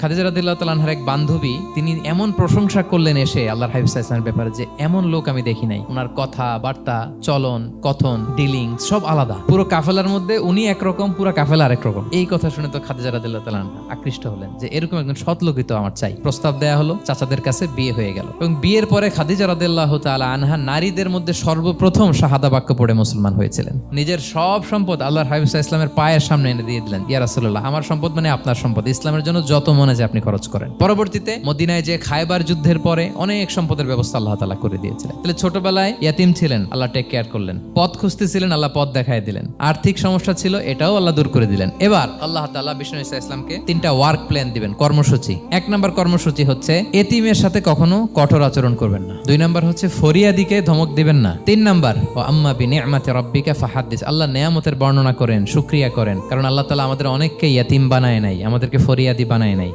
খাদিজা রাদিল্লাহ এক বান্ধবী, তিনি এমন প্রশংসা করলেন এসে আল্লাহর হাবিব ব্যাপারে যে এমন লোক আমি দেখি নাই। ওনার কথা, বার্তা, চলন, কথন, ডিলিং সব আলাদা। পুরো কাফেলার মধ্যে উনি একরকম, পুরো কাফেলা আরেক এই কথা শুনে তো খাদিজা রাদিল্লাহ আকৃষ্ট হলেন যে এরকম একজন সৎ লোকই তো আমার চাই। প্রস্তাব দেয়া হলো, চাচাদের কাছে বিয়ে হয়ে গেল। এবং বিয়ের পরে খাদিজা রাদিল্লাহ তালা আনহা নারীদের মধ্যে সর্বপ্রথম শাহাদা বাক্য পড়ে মুসলমান হয়েছিলেন। নিজের সব সম্পদ আল্লাহর হাবিব ইসলামের পায়ের সামনে এনে দিয়ে দিলেন। ইয়া রাসূলুল্লাহ, আমার সম্পদ মানে আপনার সম্পদ। ইসলামের জন্য যত মনে যায় আপনি খরচ করেন। পরবর্তীতে মদিনায় যে খায়বার যুদ্ধের পরে অনেক সম্পদের ব্যবস্থা আল্লাহ তালা করে দিয়েছিলেন। তাহলে ছোটবেলায় ইয়াতিম ছিলেন, আল্লাহ টেক কেয়ার করলেন। পথ খুঁজতেছিলেন, আল্লাহ পথ দেখায় দিলেন। আর্থিক সমস্যা ছিল, এটাও আল্লাহ দূর করে দিলেন। এবার আল্লাহ তালা বিষ্ণু ইসা ইসলামকে তিনটা ওয়ার্ক প্ল্যান দিবেন, কর্মসূচি। এক নম্বর কর্মসূচি হচ্ছে এতিমের সাথে কখনো কঠোর আচরণ করবেন না। দুই নম্বর হচ্ছে ফরিয়াদিকে ধমক দিবেন না। তিন নম্বর, ও আম্মা বি নি'মাতি রাব্বিকা ফাহাদ্দিস আল্লাহ নেয়ামতের বর্ণনা করেন, শুক্রিয়া করেন। কারণ আল্লাহ তালা আমাদের অনেককে ইয়াতিম বানায় নাই, আমাদেরকে ফরিয়াদি বানায় নাই।